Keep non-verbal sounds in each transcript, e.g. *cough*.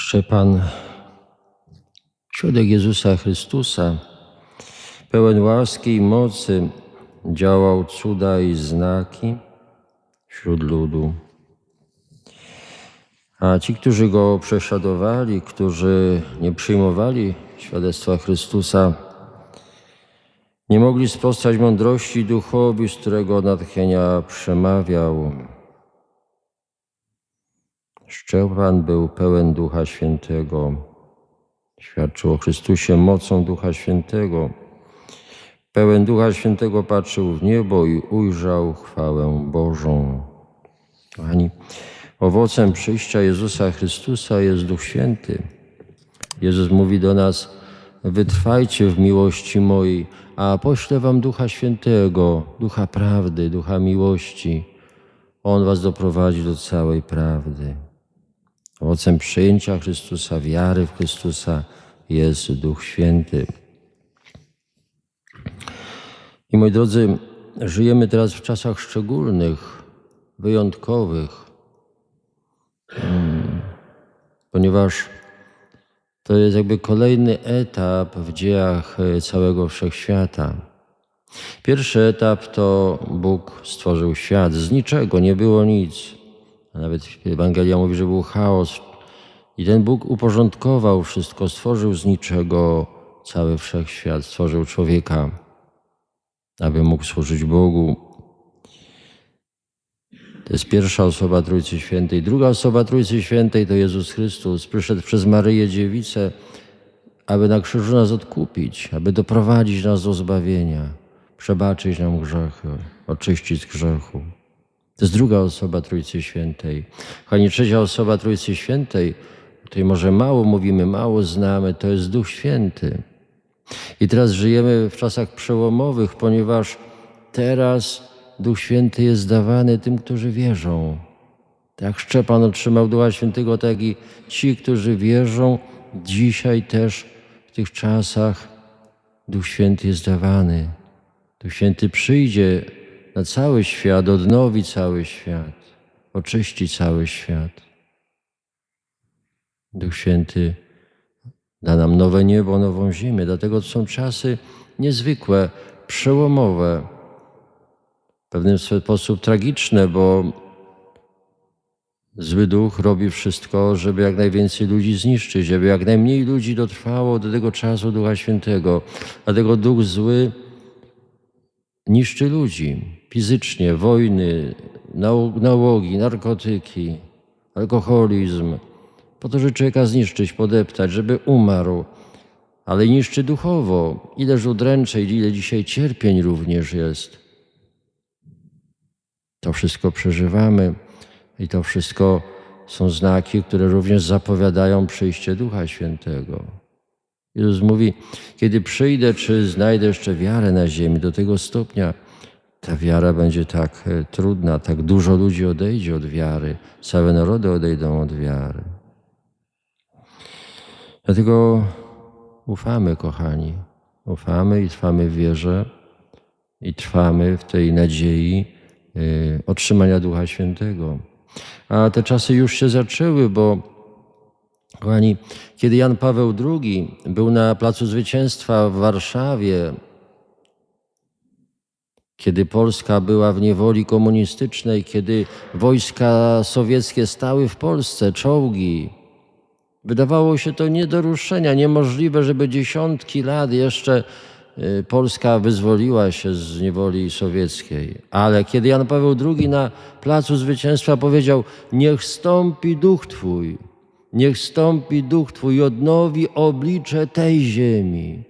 Szczepan, świadek Jezusa Chrystusa, pełen łaski i mocy, działał cuda i znaki wśród ludu. A ci, którzy go prześladowali, którzy nie przyjmowali świadectwa Chrystusa, nie mogli sprostać mądrości duchowi, z którego natchnienia przemawiał. Szczepan był pełen Ducha Świętego. Świadczył o Chrystusie mocą Ducha Świętego. Pełen Ducha Świętego patrzył w niebo i ujrzał chwałę Bożą. Kochani, owocem przyjścia Jezusa Chrystusa jest Duch Święty. Jezus mówi do nas: Wytrwajcie w miłości mojej, a poślę wam Ducha Świętego, Ducha prawdy, Ducha miłości. On was doprowadzi do całej prawdy. Owocem przyjęcia Chrystusa, wiary w Chrystusa jest Duch Święty. I moi drodzy, żyjemy teraz w czasach szczególnych, wyjątkowych, mm, ponieważ to jest jakby kolejny etap w dziejach całego wszechświata. Pierwszy etap to Bóg stworzył świat. Z niczego nie było nic. A nawet Ewangelia mówi, że był chaos. I ten Bóg uporządkował wszystko, stworzył z niczego cały wszechświat, stworzył człowieka, aby mógł służyć Bogu. To jest pierwsza osoba Trójcy Świętej. Druga osoba Trójcy Świętej to Jezus Chrystus. Przyszedł przez Maryję Dziewicę, aby na krzyżu nas odkupić, aby doprowadzić nas do zbawienia, przebaczyć nam grzechy, oczyścić z grzechu. To jest druga osoba Trójcy Świętej. Kochani, trzecia osoba Trójcy Świętej, której może mało mówimy, mało znamy, to jest Duch Święty. I teraz żyjemy w czasach przełomowych, ponieważ teraz Duch Święty jest dawany tym, którzy wierzą. Tak Szczepan otrzymał Ducha Świętego, tak i ci, którzy wierzą, dzisiaj też w tych czasach Duch Święty jest dawany. Duch Święty przyjdzie na cały świat, odnowi cały świat, oczyści cały świat. Duch Święty da nam nowe niebo, nową ziemię. Dlatego to są czasy niezwykłe, przełomowe, w pewien sposób tragiczne, bo zły duch robi wszystko, żeby jak najwięcej ludzi zniszczyć, żeby jak najmniej ludzi dotrwało do tego czasu Ducha Świętego. Dlatego duch zły niszczy ludzi fizycznie, wojny, nałogi, narkotyki, alkoholizm, po to, żeby człowieka zniszczyć, podeptać, żeby umarł, ale niszczy duchowo. Ileż udręczeń, ile dzisiaj cierpień również jest. To wszystko przeżywamy i to wszystko są znaki, które również zapowiadają przyjście Ducha Świętego. Jezus mówi, kiedy przyjdę, czy znajdę jeszcze wiarę na ziemi do tego stopnia, ta wiara będzie tak e, trudna, tak dużo ludzi odejdzie od wiary, całe narody odejdą od wiary. Dlatego ufamy, kochani, ufamy i trwamy w wierze i trwamy w tej nadziei y, otrzymania Ducha Świętego. A te czasy już się zaczęły, bo kochani, kiedy Jan Paweł II był na Placu Zwycięstwa w Warszawie, kiedy Polska była w niewoli komunistycznej, kiedy wojska sowieckie stały w Polsce, czołgi, Wydawało się to nie do ruszenia, niemożliwe, żeby dziesiątki lat jeszcze y, Polska wyzwoliła się z niewoli sowieckiej. Ale kiedy Jan Paweł II na Placu Zwycięstwa powiedział: Niech stąpi duch Twój, niech stąpi duch Twój odnowi oblicze tej ziemi.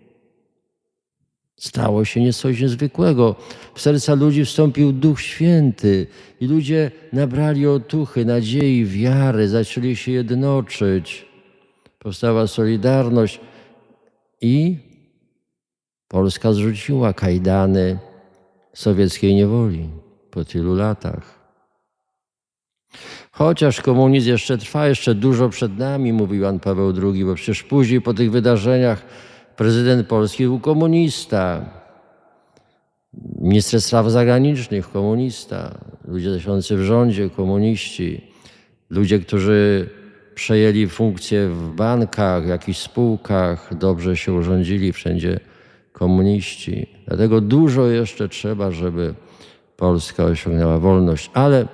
Stało się coś niezwykłego. W serca ludzi wstąpił Duch Święty i ludzie nabrali otuchy, nadziei, wiary, zaczęli się jednoczyć powstała Solidarność i Polska zrzuciła kajdany sowieckiej niewoli po tylu latach. Chociaż komunizm jeszcze trwa, jeszcze dużo przed nami, mówił Jan Paweł II, bo przecież później po tych wydarzeniach prezydent Polski był komunista, minister spraw zagranicznych komunista, ludzie siedzący w rządzie komuniści, ludzie, którzy przejęli funkcje w bankach, jakichś spółkach, dobrze się urządzili, wszędzie komuniści. Dlatego dużo jeszcze trzeba, żeby Polska osiągnęła wolność. Ale,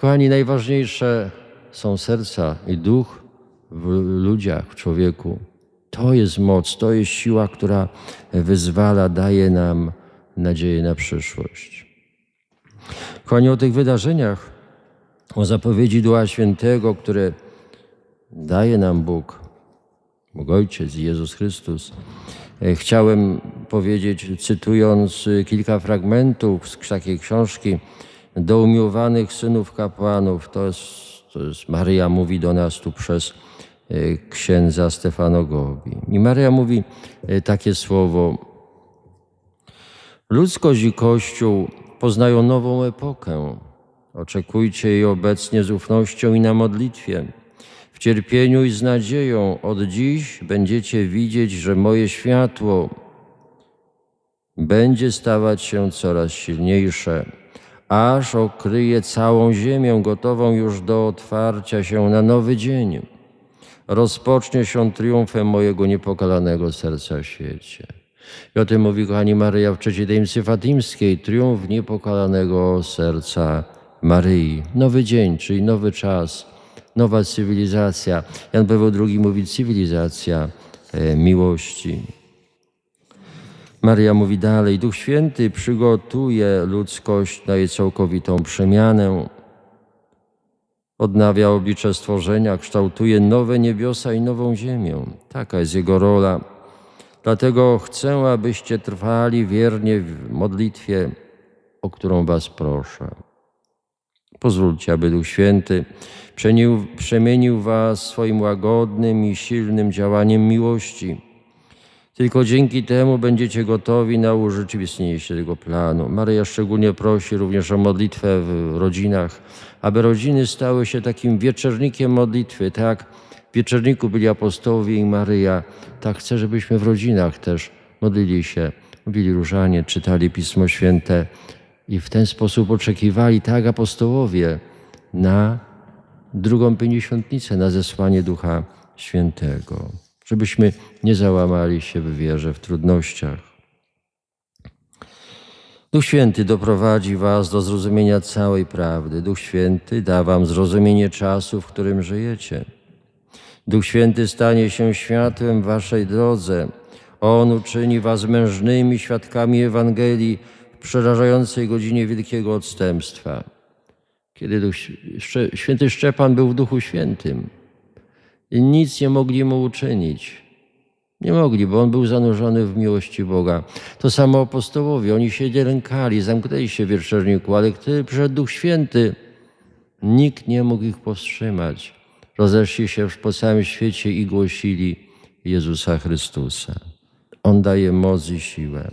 kochani, najważniejsze są serca i duch w ludziach, w człowieku. To jest moc, to jest siła, która wyzwala, daje nam nadzieję na przyszłość. Kochani, o tych wydarzeniach, o zapowiedzi Ducha Świętego, które daje nam Bóg, Bóg Ojciec Jezus Chrystus, e, chciałem powiedzieć, cytując e, kilka fragmentów z takiej książki do umiłowanych synów kapłanów. To jest, to jest Maryja mówi do nas tu przez e, księdza Stefano Gobi. I Maryja mówi e, takie słowo. Ludzkość i Kościół poznają nową epokę. Oczekujcie jej obecnie z ufnością i na modlitwie. W cierpieniu i z nadzieją od dziś będziecie widzieć, że moje światło będzie stawać się coraz silniejsze, aż okryje całą ziemię, gotową już do otwarcia się na nowy dzień. Rozpocznie się triumfem mojego niepokalanego serca w świecie. I o tym mówi, kochani, Maryja w trzeciej tajemnicy fatimskiej. Triumf niepokalanego serca Maryi. Nowy dzień, czyli nowy czas, nowa cywilizacja. Jan Paweł II mówi cywilizacja e, miłości. Maria mówi dalej: Duch Święty przygotuje ludzkość na jej całkowitą przemianę. Odnawia oblicze stworzenia, kształtuje nowe niebiosa i nową ziemię. Taka jest jego rola. Dlatego chcę, abyście trwali wiernie w modlitwie, o którą Was proszę. Pozwólcie, aby Duch Święty przemienił Was swoim łagodnym i silnym działaniem miłości. Tylko dzięki temu będziecie gotowi na urzeczywistnienie się tego planu. Maryja szczególnie prosi również o modlitwę w rodzinach, aby rodziny stały się takim wieczernikiem modlitwy. Tak, w wieczerniku byli apostołowie i Maryja. Tak chcę, żebyśmy w rodzinach też modlili się, mówili różanie, czytali Pismo Święte i w ten sposób oczekiwali, tak apostołowie, na drugą pięćdziesiątnicę, na zesłanie Ducha Świętego żebyśmy nie załamali się w wierze w trudnościach. Duch Święty doprowadzi Was do zrozumienia całej prawdy. Duch Święty da Wam zrozumienie czasu, w którym żyjecie. Duch Święty stanie się światłem w Waszej drodze. On uczyni Was mężnymi świadkami Ewangelii w przerażającej godzinie wielkiego odstępstwa. Kiedy Duch Święty Szczepan był w Duchu Świętym, i nic nie mogli mu uczynić. Nie mogli, bo on był zanurzony w miłości Boga. To samo apostołowie, oni się lękali, zamknęli się w wieczorniku, ale gdy przyszedł Duch Święty, nikt nie mógł ich powstrzymać. Rozeszli się po całym świecie i głosili Jezusa Chrystusa. On daje moc i siłę.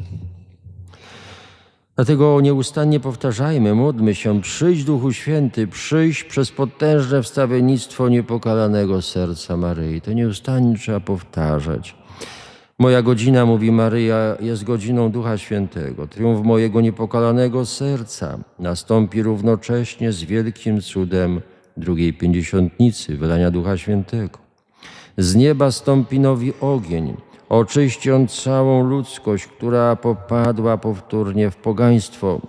Dlatego nieustannie powtarzajmy, módlmy się, przyjdź Duchu Święty, przyjdź przez potężne wstawiennictwo niepokalanego serca Maryi. To nieustannie trzeba powtarzać. Moja godzina, mówi Maryja, jest godziną Ducha Świętego. Triumf mojego niepokalanego serca nastąpi równocześnie z wielkim cudem drugiej pięćdziesiątnicy, wylania Ducha Świętego. Z nieba stąpi nowy ogień, oczyści on całą ludzkość, która popadła powtórnie w pogaństwo.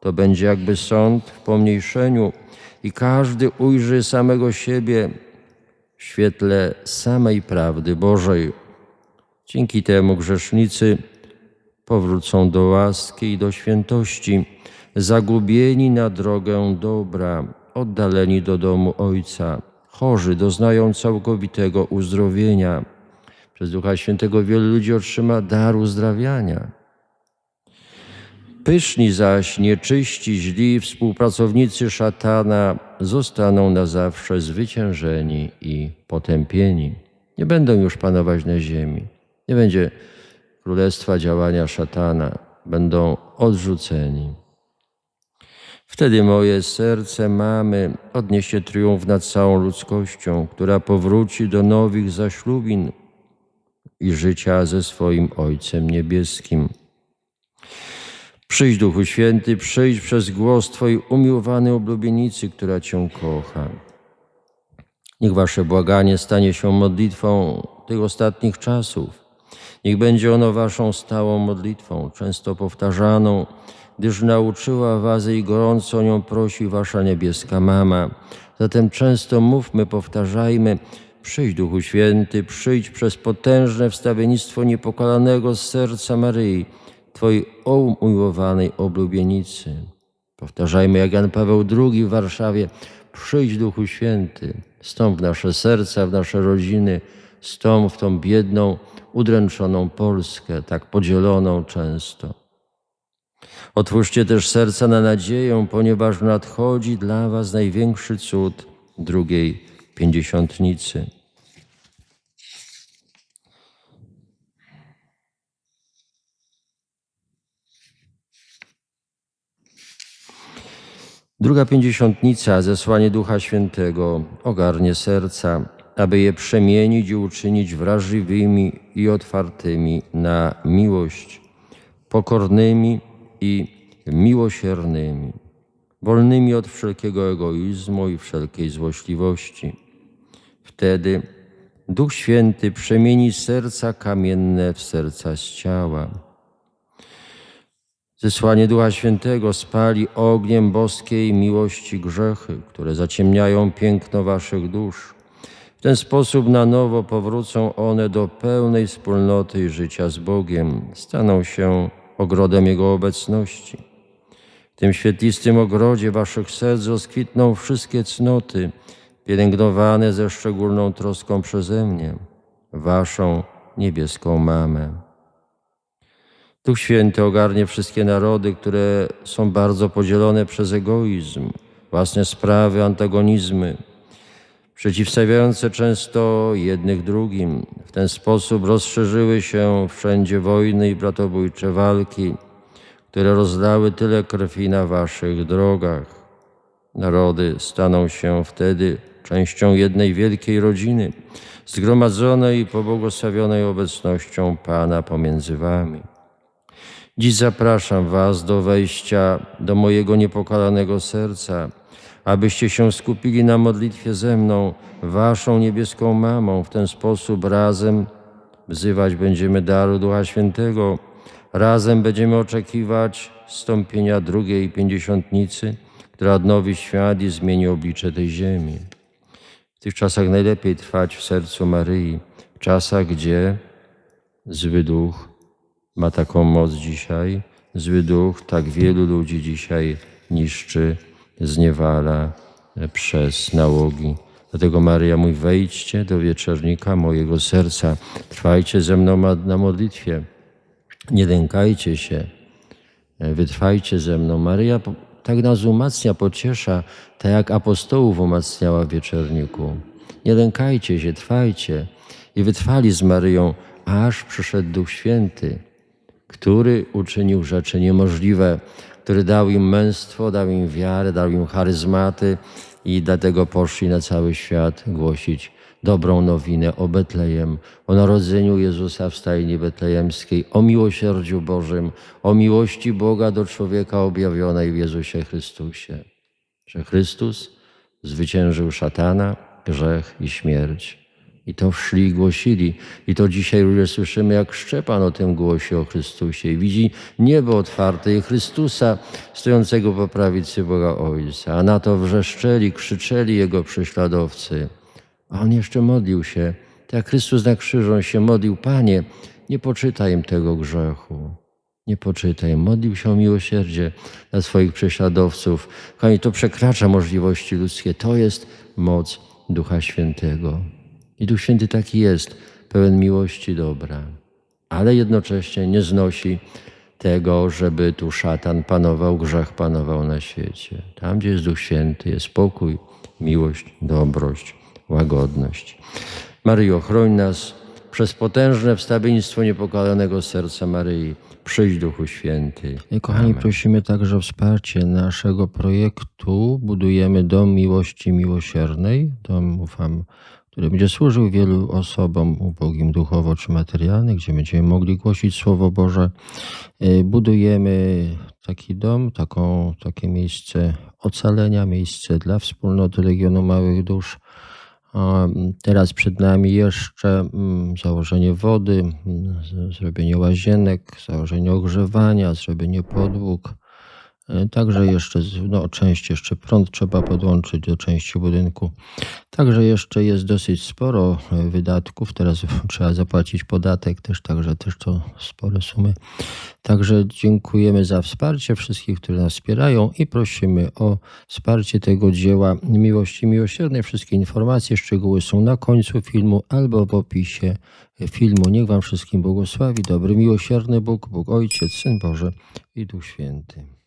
To będzie jakby sąd w pomniejszeniu i każdy ujrzy samego siebie w świetle samej prawdy Bożej. Dzięki temu grzesznicy powrócą do łaski i do świętości, zagubieni na drogę dobra, oddaleni do domu Ojca. Chorzy doznają całkowitego uzdrowienia. Przez Ducha Świętego wielu ludzi otrzyma dar uzdrawiania. Pyszni zaś, nieczyści, źli współpracownicy szatana zostaną na zawsze zwyciężeni i potępieni. Nie będą już panować na ziemi. Nie będzie królestwa działania szatana. Będą odrzuceni. Wtedy moje serce mamy odniesie triumf nad całą ludzkością, która powróci do nowych zaślubin i życia ze swoim Ojcem Niebieskim. Przyjdź, Duchu Święty, przyjdź przez głos Twojej umiłowanej oblubienicy, która Cię kocha. Niech wasze błaganie stanie się modlitwą tych ostatnich czasów. Niech będzie ono waszą stałą modlitwą, często powtarzaną, gdyż nauczyła was i gorąco nią prosi wasza niebieska mama. Zatem często mówmy, powtarzajmy, przyjdź Duchu Święty, przyjdź przez potężne wstawiennictwo niepokalanego serca Maryi, Twojej umiłowanej oblubienicy. Powtarzajmy jak Jan Paweł II w Warszawie, przyjdź Duchu Święty, stąp w nasze serca, w nasze rodziny, stąp w tą biedną, udręczoną Polskę, tak podzieloną często. Otwórzcie też serca na nadzieję, ponieważ nadchodzi dla Was największy cud drugiej pięćdziesiątnicy. Druga pięćdziesiątnica, zesłanie Ducha Świętego, ogarnie serca, aby je przemienić i uczynić wrażliwymi i otwartymi na miłość, pokornymi i miłosiernymi, wolnymi od wszelkiego egoizmu i wszelkiej złośliwości. Wtedy Duch Święty przemieni serca kamienne w serca z ciała. Zesłanie Ducha Świętego spali ogniem boskiej miłości grzechy, które zaciemniają piękno waszych dusz. W ten sposób na nowo powrócą one do pełnej wspólnoty życia z Bogiem, staną się ogrodem Jego obecności. W tym świetlistym ogrodzie waszych serc rozkwitną wszystkie cnoty, pielęgnowane ze szczególną troską przeze mnie, waszą niebieską mamę. Duch Święty ogarnie wszystkie narody, które są bardzo podzielone przez egoizm, własne sprawy, antagonizmy, przeciwstawiające często jednych drugim. W ten sposób rozszerzyły się wszędzie wojny i bratobójcze walki, które rozlały tyle krwi na waszych drogach. Narody staną się wtedy częścią jednej wielkiej rodziny, zgromadzonej i pobłogosławionej obecnością Pana pomiędzy wami. Dziś zapraszam Was do wejścia do mojego niepokalanego serca, abyście się skupili na modlitwie ze mną, Waszą niebieską mamą. W ten sposób razem wzywać będziemy daru Ducha Świętego, razem będziemy oczekiwać stąpienia drugiej pięćdziesiątnicy, która odnowi świat i zmieni oblicze tej ziemi. W tych czasach najlepiej trwać w sercu Maryi, w czasach, gdzie zły duch ma taką moc dzisiaj. Zły duch tak wielu ludzi dzisiaj niszczy, zniewala przez nałogi. Dlatego Maria mówi, wejdźcie do wieczornika mojego serca, trwajcie ze mną na modlitwie, nie lękajcie się, wytrwajcie ze mną. Maryja po- tak nas umacnia, pociesza, tak jak apostołów umacniała w wieczorniku. Nie lękajcie się, trwajcie. I wytrwali z Maryją, aż przyszedł Duch Święty który uczynił rzeczy niemożliwe, który dał im męstwo, dał im wiarę, dał im charyzmaty i dlatego poszli na cały świat głosić dobrą nowinę o Betlejem, o narodzeniu Jezusa w stajni betlejemskiej, o miłosierdziu Bożym, o miłości Boga do człowieka objawionej w Jezusie Chrystusie. Że Chrystus zwyciężył szatana, grzech i śmierć. I to szli i głosili. I to dzisiaj ludzie słyszymy, jak Szczepan o tym głosi o Chrystusie. I widzi niebo otwarte i Chrystusa stojącego po prawicy Boga Ojca. A na to wrzeszczeli, krzyczeli Jego prześladowcy. A On jeszcze modlił się. Tak jak Chrystus na krzyżu on się modlił. Panie, nie poczytaj im tego grzechu. Nie poczytaj. Modlił się o miłosierdzie dla swoich prześladowców. Kochani, to przekracza możliwości ludzkie. To jest moc Ducha Świętego. I Duch Święty taki jest, pełen miłości dobra, ale jednocześnie nie znosi tego, żeby tu szatan panował, grzech panował na świecie. Tam, gdzie jest Duch Święty, jest spokój, miłość, dobrość, łagodność. Maryjo, chroń nas przez potężne wstawiennictwo niepokalanego serca Maryi. Przyjdź Duchu Święty. Kochani, prosimy także o wsparcie naszego projektu. Budujemy Dom Miłości Miłosiernej. Dom, ufam, który będzie służył wielu osobom ubogim duchowo czy materialnie, gdzie będziemy mogli głosić Słowo Boże. Y, Budujemy taki dom, taką, takie miejsce ocalenia, miejsce dla wspólnoty Legionu Małych Dusz. A teraz przed nami jeszcze mm, założenie wody, mm, zrobienie łazienek, założenie ogrzewania, zrobienie podłóg. E, Także jeszcze, no, część jeszcze prąd trzeba podłączyć do części budynku. Także jeszcze jest dosyć sporo e, wydatków. Teraz *laughs* trzeba zapłacić podatek też, także też to spore sumy. Także dziękujemy za wsparcie wszystkich, którzy nas wspierają i prosimy o wsparcie tego dzieła Miłości Miłosiernej. Wszystkie informacje, szczegóły są na końcu filmu albo w opisie filmu. Niech Wam wszystkim błogosławi dobry, miłosierny Bóg, Bóg Ojciec, Syn Boży i Duch Święty.